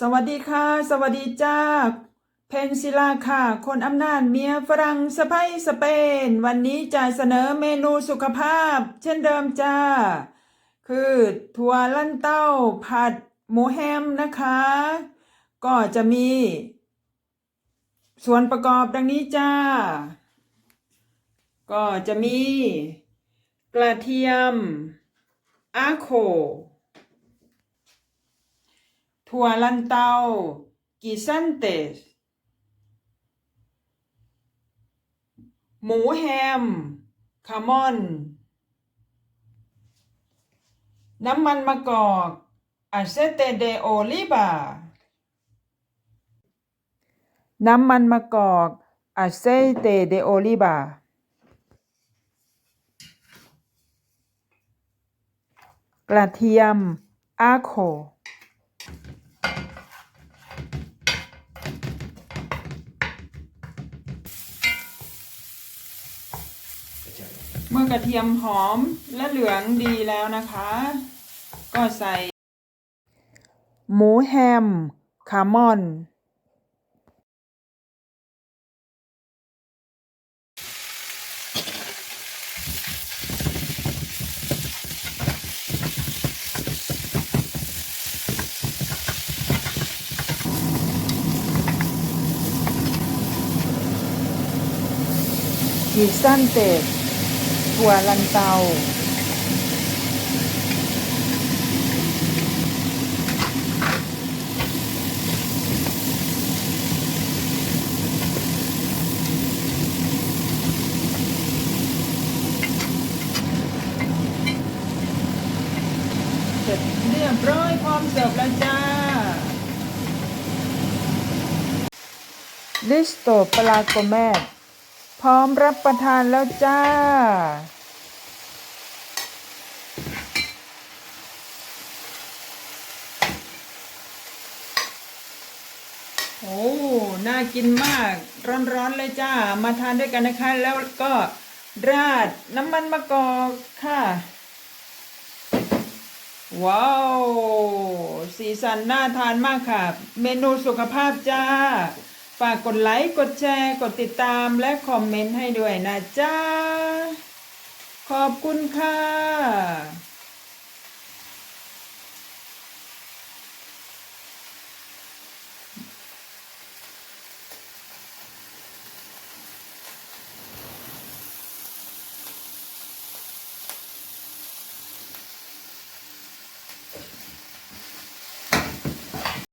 สวัสดีค่ะ สวัสดีจ้า เพนซิลาค่ะ คนอำนาจเมียฝรั่งสะใภ้สเปน วันนี้จะเสนอเมนูสุขภาพ เช่นเดิมจ้า คือถั่วลันเต้าผัดหมูแฮมนะคะ ก็จะมี ส่วนประกอบดังนี้จ้า ก็จะมี กระเทียมอาโค ถั่วลันเตากิซันเตสหมูแฮมคามอนน้ำมันมะกอกอาเซเตเดโอลิบา น้ำมันมะกอกอาเซเตเดโอลิบา กระเทียมอาโค เมื่อกระเทียมหอมและเหลืองดีแล้วนะคะ ก็ใส่ หมูแฮมคามอนกิซันเต ถั่วลันเตา เสร็จเรียบร้อยพร้อมเสิร์ฟแล้วจ้าลิสโตปลาโกเมต พร้อมรับประทานแล้วจ้า โอ้ น่ากินมาก ร้อนๆเลยจ้า มาทานด้วยกันนะคะ แล้วก็ราดน้ำมันมะกอกค่ะ ว้าว สีสันน่าทานมากค่ะ เมนูสุขภาพจ้า ฝากกดไลค์ กดแชร์ กดติดตามและคอมเมนต์ให้ด้วยนะจ้า ขอบคุณค่ะ